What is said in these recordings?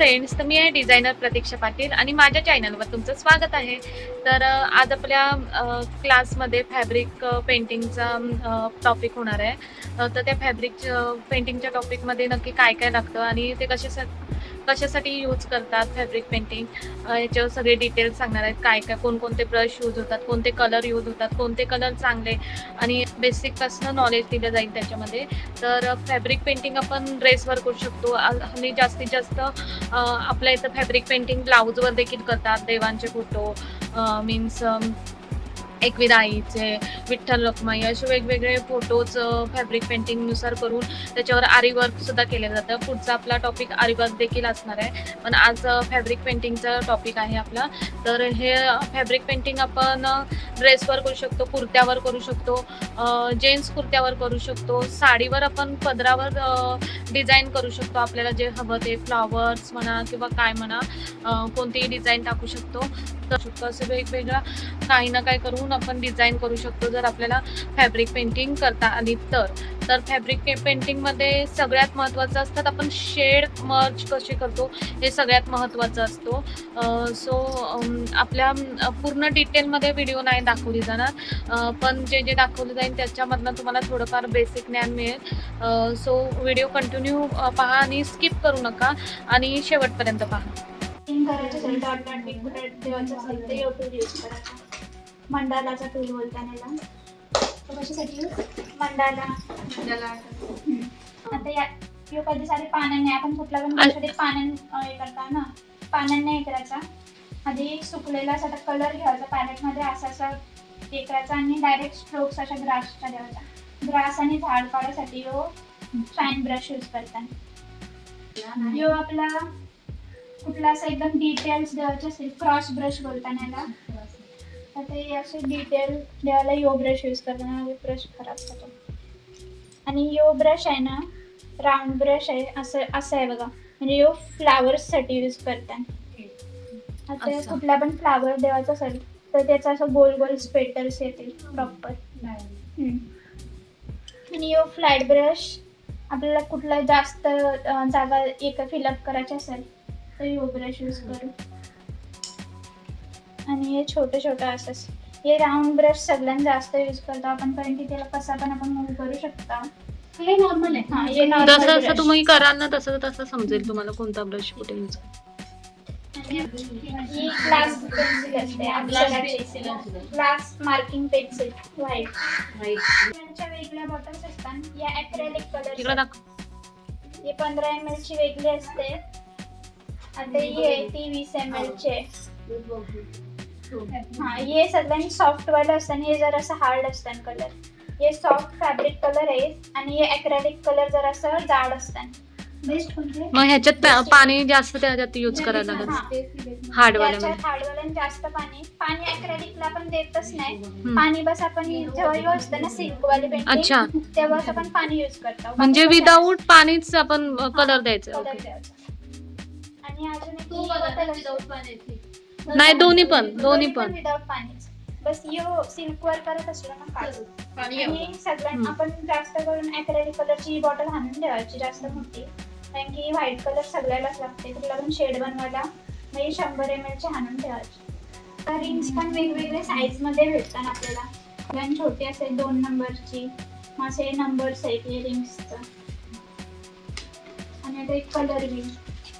Friends तर मी आहे designer प्रतीक्षा पाटील आणि माझ्या चॅनलवर तुमचं स्वागत आहे. तर आज आपल्या क्लासमध्ये फॅब्रिक पेंटिंगचा टॉपिक होणार आहे. तर त्या फॅब्रिक पेंटिंगच्या टॉपिकमध्ये नक्की काय काय लागतं आणि ते कशासाठी कशासाठी यूज करतात फॅब्रिक पेंटिंग याच्यावर सगळे डिटेल्स सांगणार आहेत. काय काय कोणकोणते ब्रश यूज होतात कोणते कलर यूज होतात कोणते कलर चांगले? आणि बेसिकपासनं नॉलेज दिलं जाईल त्याच्यामध्ये. तर फॅब्रिक पेंटिंग आपण ड्रेसवर करू शकतो. आणि जास्तीत जास्त आपल्या इथं फॅब्रिक पेंटिंग ब्लाऊजवर देखील करतात देवांचे फोटो मीन्स एकविरा आईचे विठ्ठल रखमाई असे वेगवेगळे फोटोज फॅब्रिक पेंटिंगनुसार करून त्याच्यावर आरीवर्कसुद्धा सुद्धा केलं जातं. पुढचा आपला टॉपिक आरीवर्क देखील असणार आहे. पण आज फॅब्रिक पेंटिंगचा टॉपिक आहे आपला. तर हे फॅब्रिक पेंटिंग आपण ड्रेसवर करू शकतो कुर्त्यावर करू शकतो जेन्ट्स कुर्त्यावर करू शकतो साडीवर आपण पदरावर डिझाईन करू शकतो. आपल्याला जे हवं ते फ्लॉवर्स म्हणा किंवा काय म्हणा कोणतीही डिझाईन टाकू शकतो. करू शकतो. असं वेगवेगळा काही ना काही करून आपण डिझाईन करू शकतो. जर आपल्याला फॅब्रिक पेंटिंग करता आली तर. तर फॅब्रिक पेंटिंगमध्ये सगळ्यात महत्त्वाचं असतात आपण शेड मर्च कसे करतो हे सगळ्यात महत्त्वाचं असतो. सो आपल्या पूर्ण डिटेलमध्ये व्हिडिओ नाही दाखवली जाणार. पण जे जे दाखवले जाईल त्याच्यामधनं तुम्हाला थोडंफार बेसिक ज्ञान मिळेल. सो व्हिडिओ कंटिन्यू पहा आणि स्किप करू नका. आणि शेवटपर्यंत पहा. करायचं असेल डॉट डॉट पिक ठेवायचं असेल तर यो टूल यूज करायचा. मंडालाचा टूल बोलता याला तो कशासाठी मंडाला. आता या यो कधी सारे पाण्याने आपण कुठला पण गोष्टी पाण्याने हे करता ना पाण्याने हे करायचा. आधी सुकलेला असा कलर घ्यायचा पॅलेटमध्ये असा असा हे करायचा आणि डायरेक्ट स्ट्रोक्स अशा ग्रासच्या द्यायचा ग्रास आणि झाड काढायसाठी यो शाईन ब्रश यूज करताना. यो आपला कुठला असं एकदम डिटेल्स द्यायचे असेल क्रॉस ब्रश बोलताना याला तर ते असे डिटेल द्यायला यो ब्रश यूज करताना ब्रश खराब होतो आणि यो ब्रश आहे ना राऊंड ब्रश आहे असं असं आहे बघा. म्हणजे यो फ्लावर्ससाठी यूज करतात. आता. कुठला पण फ्लावर द्यायचा असेल तर त्याचा असं गोल गोल स्पेटर्स येतील प्रॉपर आणि यो फ्लॅट ब्रश आपल्याला कुठला जास्त जागा एक फिलअप करायची असेल यो ब्रश यूज करू. आणि हे छोटं छोटं असंच. हे राऊंड ब्रश सगळ्यांना जास्त यूज करतो आपण कारण की त्याला कसा पण आपण मूव करू शकता. हे नॉर्मल आहे. हा, हे जसं जसं. तुम्ही कराल ना तसं तसं समजेल तुम्हाला कोणता ब्रश कुठे यूज ही ग्लास पेन्सिल असते ग्लास मार्किंग पेन्सिल व्हाईट त्यांच्या वेगळ्या बॉटल्स असतात. या अक्रेलिक कलर ही पंधरा एम एल ची वेगळी असते. आता ही आहे ती वीस एम एल ची. हा हे सगळ्यांनी सॉफ्ट वाले असतात आणि हे जरासं हार्ड असतात कलर हे सॉफ्ट फॅब्रिक कलर आहे आणि हे अक्रेलिक कलर जरासं जाड असतात बेस्ट कोणते मग ह्याच्यात पा- पाणी जास्त त्याच्यात यूज करायला लागत. हार्डवाल्यामध्ये याच्यात हार्डवाल्यानं जास्त पाणी पाणी अक्रेलिकला आपण देतच नाही हम्म. पाणी बस आपण जेव्हा यूज असतं ना सिल्क वाले अच्छा. पेंटिंग तेव्हाच आपण पाणी यूज करतो म्हणजे विदाऊट पाणीच आपण कलर द्यायचं कलर. द्यायचा आणि अजून एक तू बघा असते. पाण्याची नाही दोन्ही पण दोन्ही पण. विदाउट बस यो सिल्क वर करत असलो ना पाणी आणि सगळ्यांना हम्म. आपण जास्त करून अक्रेलिक कलरची बॉटल हाणून ठेवायची जास्त मोठी. कारण की व्हाईट कलर सगळ्यालाच लागते कुठला पण शेड बनवायला. ही शंभर एम ची हाणून ठेवायची. रिंग्स पण वेगवेगळे साईजमध्ये भेटतात आपल्याला. कारण छोटी असेल दोन नंबरची मग असे नंबर्स आहेत रिंग्सचं आणि आता एक कलर व्हील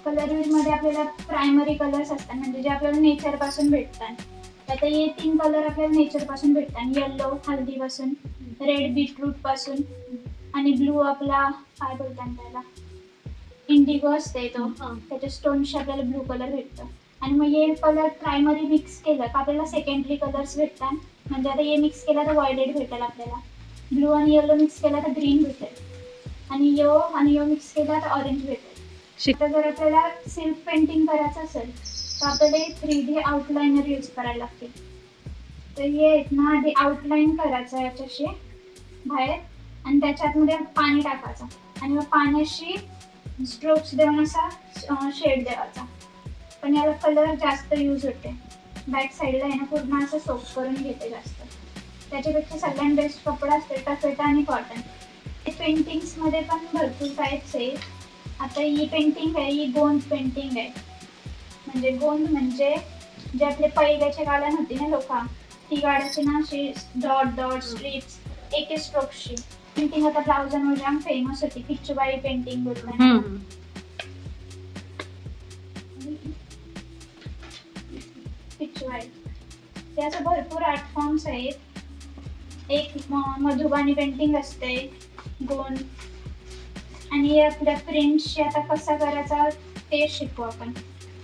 कलरमध्ये आपल्याला प्रायमरी कलर्स असतात. म्हणजे जे आपल्याला नेचरपासून भेटतात. आता हे तीन कलर आपल्याला नेचरपासून भेटतात. येल्लो हळदी पासून रेड बीटरूटपासून आणि ब्लू आपला काय बोलतात त्याला? इंडिगो असते तो. त्याच्या स्टोनशी आपल्याला ब्लू कलर भेटतो आणि मग हे कलर प्रायमरी मिक्स केलं का आपल्याला सेकंडरी कलर्स भेटतात. म्हणजे आता हे मिक्स केलं तर व्हायलेट भेटेल आपल्याला. ब्लू आणि येलो मिक्स केला तर ग्रीन भेटेल. आणि यो आणि यो मिक्स केला तर ऑरेंज भेटेल. शिकता जर आपल्याला सिल्क पेंटिंग करायचं असेल तर आपल्याला थ्री डी आउटलाइनर यूज करायला लागते. तर हे आहेत ना आधी आउटलाईन करायचं याच्याशी बाहेर आणि त्याच्यातमध्ये पाणी टाकायचं. आणि मग पाण्याशी स्ट्रोक्स देऊन असा शेड द्यायचा पण याला कलर जास्त यूज होते. बॅक साईडला आहे ना पूर्ण असं सोप करून घेते जास्त. त्याच्यापेक्षा सगळ्यात बेस्ट कपडा असते टफेटा आणि कॉटन ते पेंटिंग्समध्ये पण भरपूर टाईप्स आहेत. आता ही पेंटिंग आहे ही गोंद पेंटिंग आहे. म्हणजे गोंद म्हणजे जे आपले पहिल्याचे गाड्या होती ना लोक ती गाड्याची ना अशी डॉट डॉट स्ट्रीप्स एक स्ट्रोक्सची पेंटिंग आता ब्लाउजांवर जाम फेमस होती पिच्चूबाई पेंटिंग बोलतात. हम्म. पिच्चूबाई. ते असं भरपूर आर्ट फॉर्म्स आहेत. एक मधुबानी पेंटिंग असते गोंद. आणि आपल्या प्रिंटशी आता कसा करायचा ते शिकू आपण.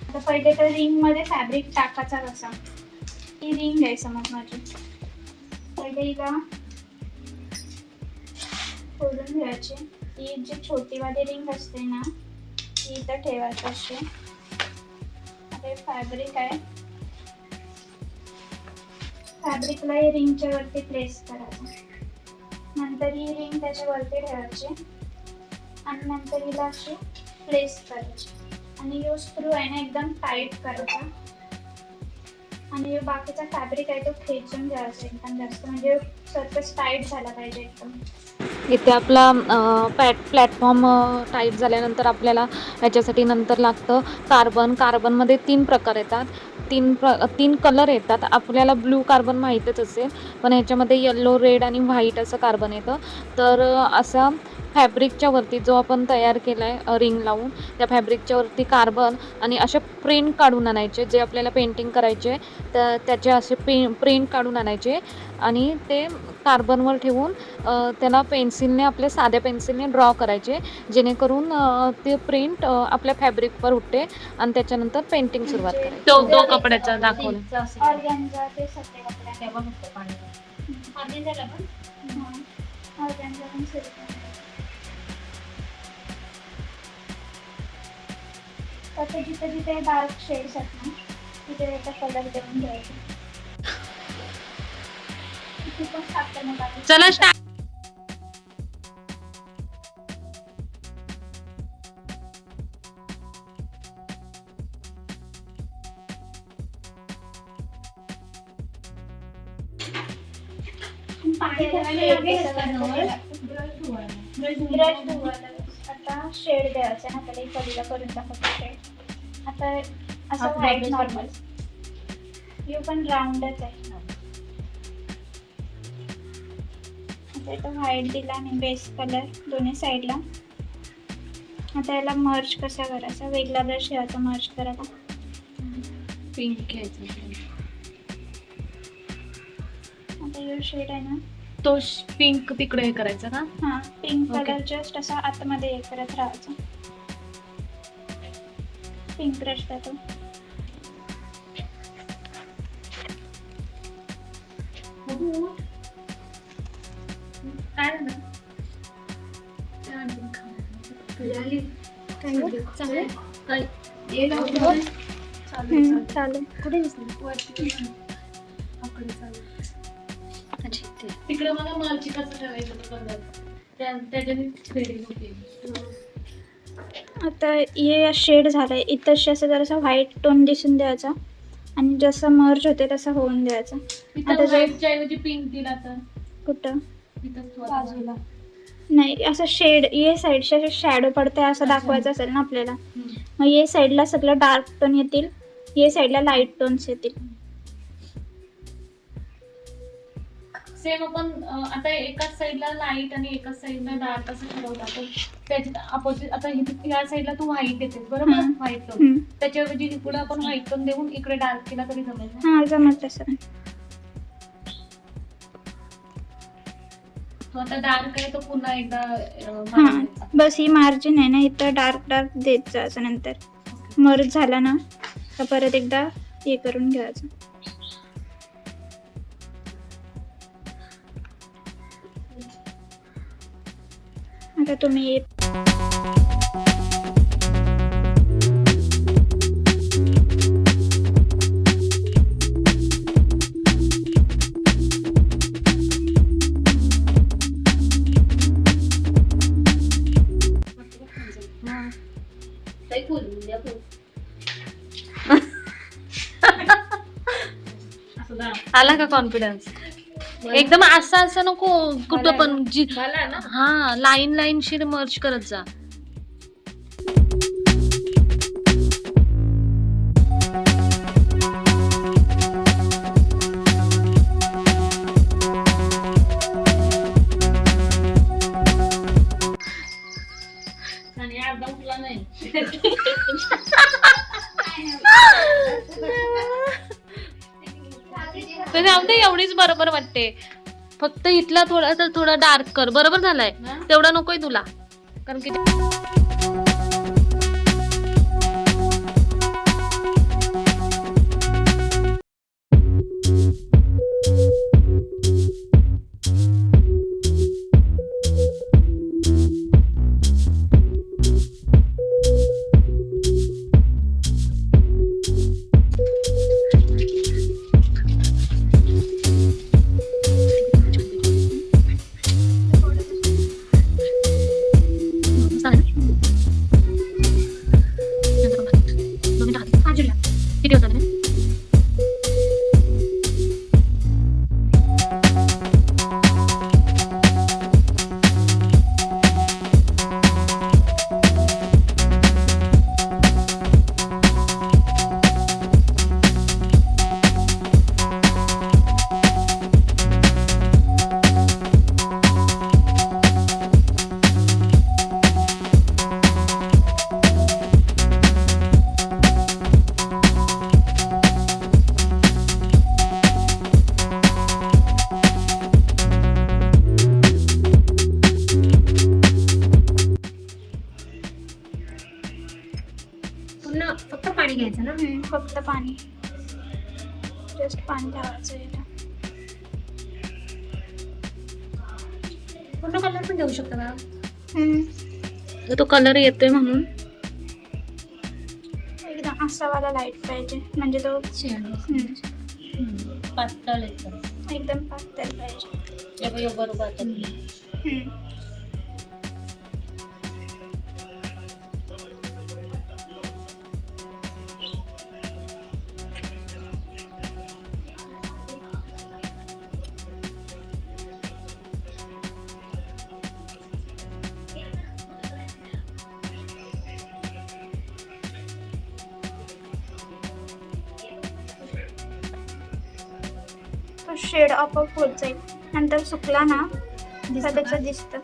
आता पहिले तर रिंगमध्ये फॅब्रिक टाकायचा कसा. ही रिंग आहे समज माझी. पहिले हिला खोलून घ्यायची. ही जी छोटीवाली रिंग असते ना ती इथं ठेवायची अशी. हे फॅब्रिक आहे. फॅब्रिकला ही रिंगच्या वरती प्लेस करायचं. नंतर ही रिंग त्याच्यावरती ठेवायची. आणि नंतर हिला अशी प्लेस करायची. आणि यो स्क्रू आहे ना एकदम टाईट करायचा. आणि यो बाकीचा फॅब्रिक आहे तो खेचून घ्यायचा एकदम जास्त. म्हणजे सरफेस टाईट झाला पाहिजे एकदम. इथे आपला पॅट प्लॅटफॉर्म टाईट झाल्यानंतर आपल्याला याच्यासाठी नंतर लागतं कार्बन कार्बनमध्ये तीन प्रकार येतात. तीन प्र तीन कलर येतात. आपल्याला ब्लू कार्बन माहीतच असेल. पण ह्याच्यामध्ये येल्लो रेड आणि व्हाईट असं कार्बन येतं. तर असं असा फॅब्रिकच्या वरती जो आपण तयार केला आहे रिंग लावून त्या फॅब्रिकच्या वरती कार्बन आणि असे प्रिंट काढून आणायचे जे आपल्याला पेंटिंग करायचे तर त्याचे असे पे प्रिंट काढून आणायचे आणि ते कार्बनवर ठेवून त्याला पेन्सिलने आपल्या साध्या पेन्सिलने ड्रॉ करायचे जेणेकरून ते प्रिंट आपल्या फॅब्रिकवर उठते आणि त्याच्यानंतर पेंटिंग सुरुवात म्हणजे करायची. तो तो कपड्याचा दाखवला तसं जिथे जिथे डार्क शेड्स आहेत ना तिथे त्याचा कलर देऊन घ्यायचा. इथे पण साखर नका टाकू. चला स्टार्ट पाणी ठेवायला लागेल का नवर? ब्रश धुवायला. आता शेड द्यायचा ना त्याला कलीला करून टाकायचं शेड आता असं व्हाईट नॉर्मल यू पण राऊंडच आहे. आता इथं व्हाईट दिला आणि बेस कलर दोन्ही साईडला आता याला मर्ज कसा करायचा? वेगळा ब्रश घ्यायचा मर्ज करायला पिंक घ्यायचा आता यो शेड आहे ना? तो पिंक तिकडे हे करायचा का? हा पिंक. कलर जस्ट असा आतमध्ये हे करत राहायचा. पिंक ब्रश तो. काय चालेल. कुठे तिकडे मला मालचिकाचं ठेवायचं त्याच्याने होती. आता हे शेड झालंय. इथंशी असं जरासा व्हाईट टोन दिसून द्यायचा. आणि जसं मर्ज होते तसं होऊन द्यायचा. आता ऐवजी पिंक दिला तर? कुठं? बाजूला. नाही असं शेड ये साईडचे असे शॅडो पडते असं दाखवायचं असेल ना आपल्याला. मग ये साईडला सगळं डार्क टोन येतील. ये साईडला लाइट टोन्स येतील. सेम आपण आता एकाच साईडला लाइट आणि एकाच साईडला डार्क असं ठरवलं तर त्याच्यात अपोजिट आता या साईडला तू व्हाईट देते बरोबर. White tone. त्याच्याऐवजी इकडे आपण व्हाईट टोन देऊन इकडे डार्क केला तरी जमेल ना? हा जमत तसं तो आता डार्क आहे तो पुन्हा एकदा अं, हा. बस ही मार्जिन आहे ना इथं डार्क डार्क देत जायचं नंतर मर्ज झाला ना तर परत एकदा हे करून घ्यायचं आता तुम्ही? आला का कॉन्फिडन्स एकदम असं असं नको कुठं पण जी मला ना. हा लाईन लाईन शीर मर्ज करत जा. वाटते. फक्त इथला थोडा थोडा डार्क कर. बरोबर झालाय? तेवढा नकोय तुला. कारण की पाणी घ्यायचं ना? हम्म, फक्त पाणी. जस्ट पाणी ठेवायचं इथं. पूर्ण कलर पण देऊ शकतो का? हम्म, तो कलर येतोय म्हणून. एकदम असा वाला लाइट पाहिजे. म्हणजे तो हम्म, पातळ एकदम एकदम पातळ पाहिजे. बरोबर हम्म. शेड ऑफ होत जाईल नंतर सुकला ना त्याचं दिसत.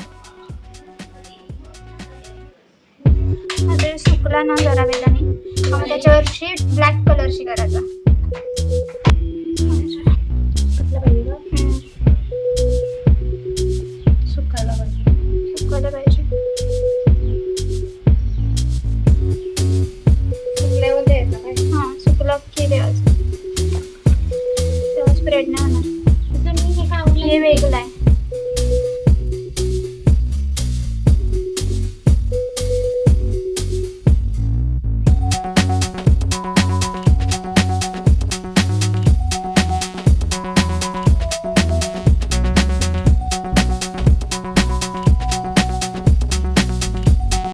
सुकला ना जरा वेळाने मग त्याच्यावर शेड ब्लॅक कलरशी करायचा. सुकायला पाहिजे.